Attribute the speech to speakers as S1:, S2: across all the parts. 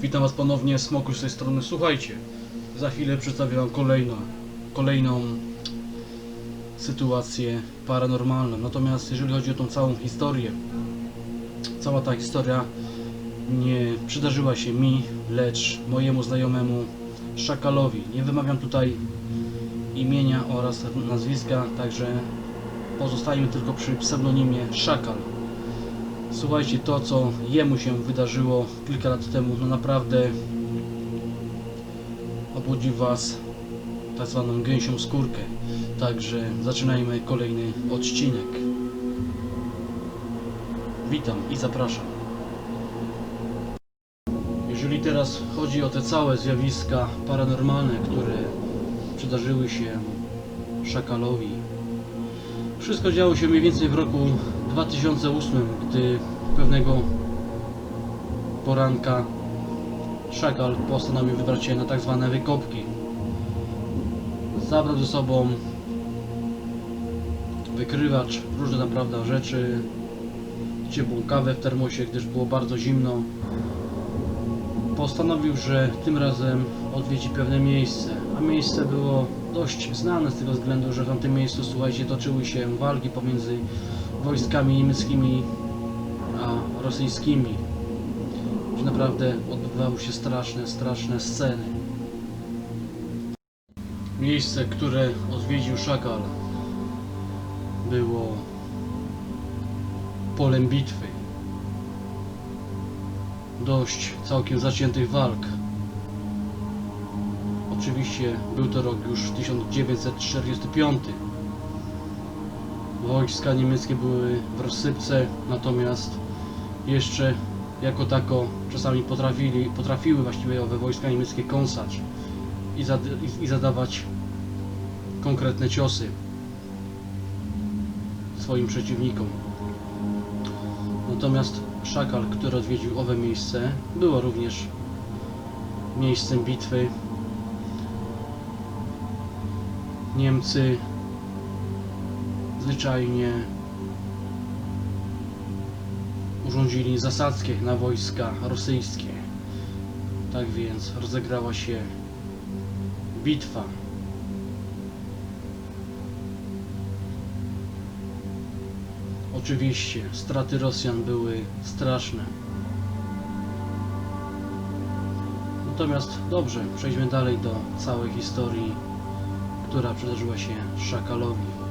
S1: Witam Was ponownie, Smoku z tej strony. Słuchajcie, za chwilę przedstawię Wam kolejną, kolejną sytuację paranormalną. Natomiast jeżeli chodzi o tą całą historię, cała ta historia nie przydarzyła się mi, lecz mojemu znajomemu Szakalowi. Nie wymawiam tutaj imienia oraz nazwiska, także pozostajemy tylko przy pseudonimie Szakal. Słuchajcie, to co jemu się wydarzyło kilka lat temu, no naprawdę obudzi Was tak zwaną gęsią skórkę. Także zaczynajmy kolejny odcinek. Witam i zapraszam. Jeżeli teraz chodzi o te całe zjawiska paranormalne, które przydarzyły się Szakalowi, wszystko działo się mniej więcej w roku 2008, gdy pewnego poranka Szakal postanowił wybrać się na tak zwane wykopki. Zabrał ze sobą wykrywacz, różne naprawdę rzeczy, ciepłą kawę w termosie, gdyż było bardzo zimno. Postanowił, że tym razem odwiedzi pewne miejsce, a miejsce było dość znane z tego względu, że w tamtym miejscu, słuchajcie, toczyły się walki pomiędzy wojskami niemieckimi a rosyjskimi. Że naprawdę odbywały się straszne, straszne sceny. Miejsce, które odwiedził Szakal było polem bitwy. Dość całkiem zaciętych walk. Oczywiście był to rok już 1945. Wojska niemieckie były w rozsypce, natomiast jeszcze jako tako czasami potrafili, potrafiły właściwie owe wojska niemieckie kąsać i, zad, i, i zadawać konkretne ciosy swoim przeciwnikom. Natomiast Szakal, który odwiedził owe miejsce, było również miejscem bitwy. Niemcy zwyczajnie urządzili zasadzkę na wojska rosyjskie. Tak więc rozegrała się bitwa. Oczywiście straty Rosjan były straszne. Natomiast dobrze, przejdźmy dalej do całej historii, która przydarzyła się Szakalowi.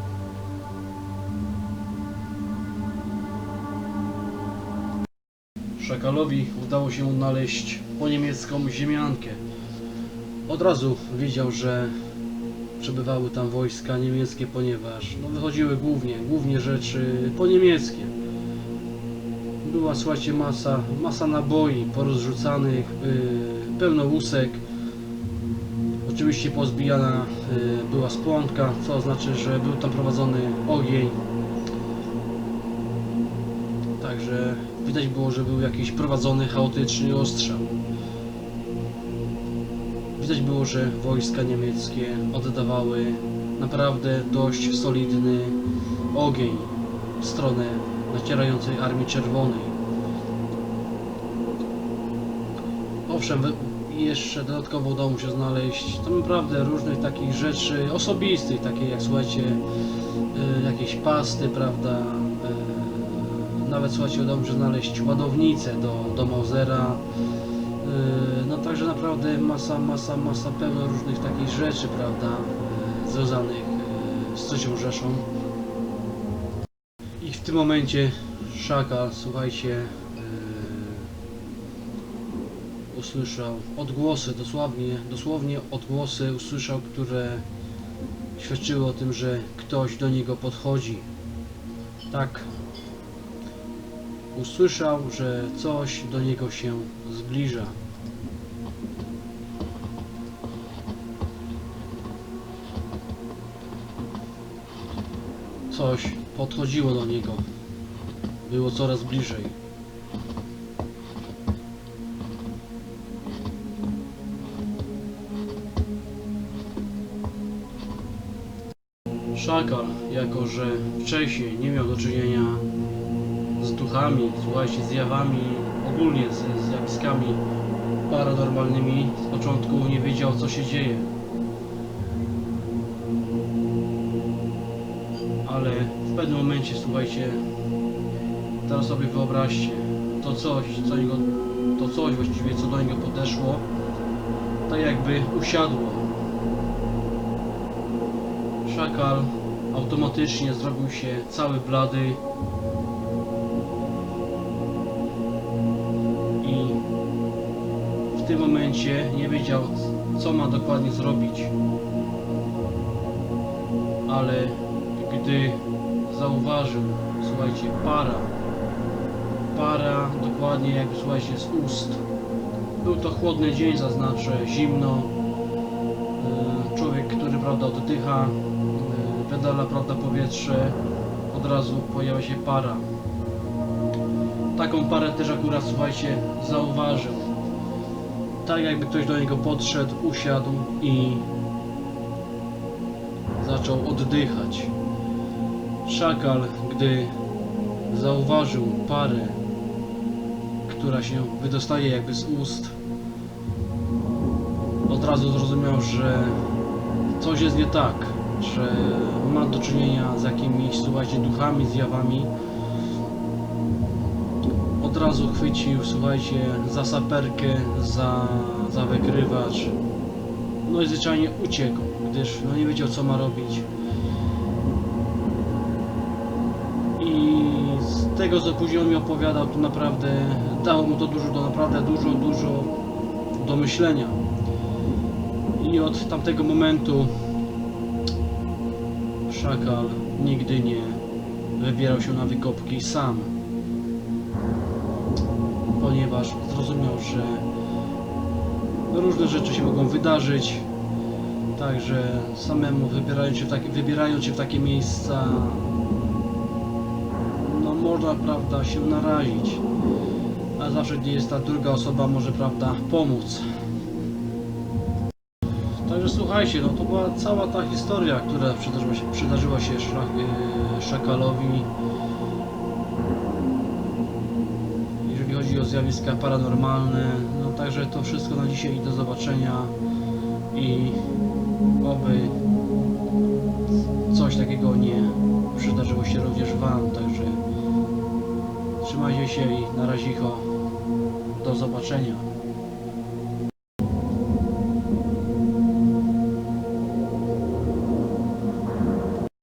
S1: Szakalowi udało się odnaleźć po niemiecką ziemiankę. Od razu wiedział, że przebywały tam wojska niemieckie, ponieważ no, wychodziły głównie, głównie rzeczy po niemieckie. Była, słuchajcie, masa, masa naboi porozrzucanych, yy, pełno łusek. Oczywiście pozbijana yy, była spłonka, co oznacza, że był tam prowadzony ogień. Także widać było, że był jakiś prowadzony chaotyczny ostrzał. Widać było, że wojska niemieckie oddawały naprawdę dość solidny ogień w stronę nacierającej Armii Czerwonej. Owszem, jeszcze dodatkowo udało mu się znaleźć tam naprawdę różnych takich rzeczy osobistych, takie jak słuchajcie, y, jakieś pasty, prawda, nawet słuchajcie, udało się znaleźć ładownicę do, do Mausera, Yy, No także naprawdę masa, masa, masa pełno różnych takich rzeczy, prawda, yy, związanych yy, z trzecią Rzeszą. I w tym momencie Szakal, słuchajcie, usłyszał odgłosy, dosłownie, dosłownie odgłosy usłyszał, które świadczyły o tym, że ktoś do niego podchodzi. Tak, usłyszał, że coś do niego się zbliża. Coś podchodziło do niego. Było coraz bliżej. Szakal, jako że wcześniej nie miał do czynienia z duchami, słuchajcie, zjawami, ogólnie z zjawiskami paranormalnymi. Z początku nie wiedział co się dzieje. Ale w pewnym momencie, słuchajcie, teraz sobie wyobraźcie, to coś, co niego, to coś właściwie, co do niego podeszło, tak jakby usiadło. Szakal automatycznie zrobił się cały blady tym momencie nie wiedział co ma dokładnie zrobić. Ale gdy zauważył słuchajcie para para dokładnie jakby słuchajcie z ust. Był to chłodny dzień zaznaczę zimno. E, człowiek, który prawda oddycha e, wydala prawda powietrze od razu pojawia się para. Taką parę też akurat słuchajcie zauważył tak jakby ktoś do niego podszedł, usiadł i zaczął oddychać. Szakal, gdy zauważył parę, która się wydostaje jakby z ust, od razu zrozumiał, że coś jest nie tak, że ma do czynienia z jakimiś, słuchajcie, duchami, zjawami. Od razu chwycił, słuchajcie, za saperkę, za, za wykrywacz. No i zwyczajnie uciekł, gdyż no nie wiedział co ma robić. I z tego co później on mi opowiadał, to naprawdę dało mu to dużo, to naprawdę dużo, dużo do myślenia. I od tamtego momentu Szakal nigdy nie wybierał się na wykopki sam, ponieważ zrozumiał, że różne rzeczy się mogą wydarzyć, także samemu wybierając się w takie, wybierając się w takie miejsca, no można, prawda, się narazić, a zawsze gdzie jest ta druga osoba może, prawda, pomóc. Także słuchajcie, no to była cała ta historia, która przydarzyła się, przydarzyła się szlak, yy, Szakalowi. Chodzi o zjawiska paranormalne, no także to wszystko na dzisiaj do zobaczenia. I oby coś takiego nie przydarzyło się również Wam, także trzymajcie się i na razie do zobaczenia.